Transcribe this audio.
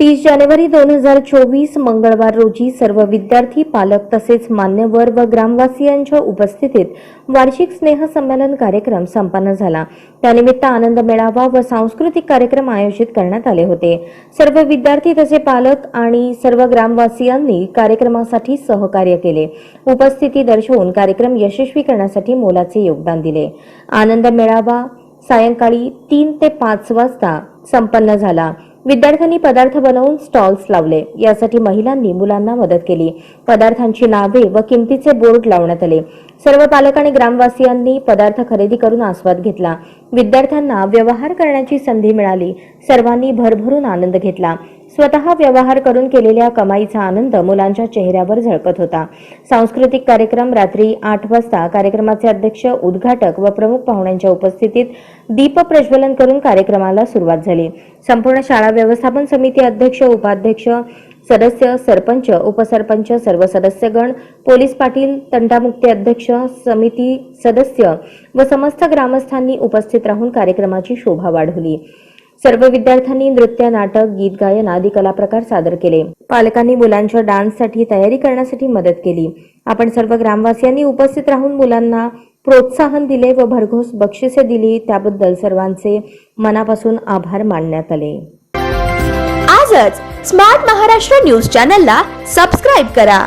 तीस जानेवारी दोन हजार चोवीस मंगळवार रोजी सर्व विद्यार्थी पालक तसेच मान्यवर व ग्रामवासियांच्या उपस्थितीत वार्षिक स्नेहसंमेलन कार्यक्रम संपन्न झाला. त्यानिमित्त आनंद मेळावा व सांस्कृतिक कार्यक्रम आयोजित करण्यात आले होते. सर्व विद्यार्थी तसे पालक आणि सर्व ग्रामवासियांनी कार्यक्रमासाठी सहकार्य केले. उपस्थिती दर्शवून कार्यक्रम यशस्वी करण्यासाठी मोलाचे योगदान दिले. आनंद मेळावा सायंकाळी तीन ते पाच वाजता संपन्न झाला. विद्यार्थ्यांनी पदार्थ बनवून स्टॉल्स लावले. यासाठी महिलांनी मुलांना मदत केली. पदार्थांची नावे व किमतीचे बोर्ड लावण्यात आले. सर्व पालक आणि ग्रामवासियांनी पदार्थ खरेदी करून आस्वाद घेतला. विद्यार्थ्यांना व्यवहार करण्याची संधी मिळाली. सर्वांनी भरभरून आनंद घेतला. स्वतः व्यवहार करून केलेल्या कमाईचा आनंद मुलांच्या चेहऱ्यावर झळकत होता. सांस्कृतिक कार्यक्रम रात्री आठ वाजता कार्यक्रमाचे अध्यक्ष उद्घाटक व प्रमुख पाहुण्यांच्या उपस्थितीत दीप प्रज्वलन करून कार्यक्रमाला सुरुवात झाली. संपूर्ण शाळा व्यवस्थापन समिती अध्यक्ष उपाध्यक्ष सदस्य सरपंच उपसरपंच सर्व सदस्यगण पोलीस पाटील तंटामुक्ती अध्यक्ष समिती सदस्य व समस्त ग्रामस्थांनी उपस्थित राहून कार्यक्रमाची शोभा वाढवली. सर्व विद्यार्थ्यांनी नृत्य नाटक गीत गायन आदी कलाप्रकार सादर केले. पालकांनी मुलांच्या डान्ससाठी तयारी करण्यासाठी मदत केली. आपण सर्व ग्रामवासियांनी उपस्थित राहून मुलांना प्रोत्साहन दिले व भरघोस बक्षिसे दिली. त्याबद्दल सर्वांचे मनापासून आभार मानण्यात आले. आजच स्मार्ट महाराष्ट्र न्यूज चॅनलला सबस्क्राईब करा.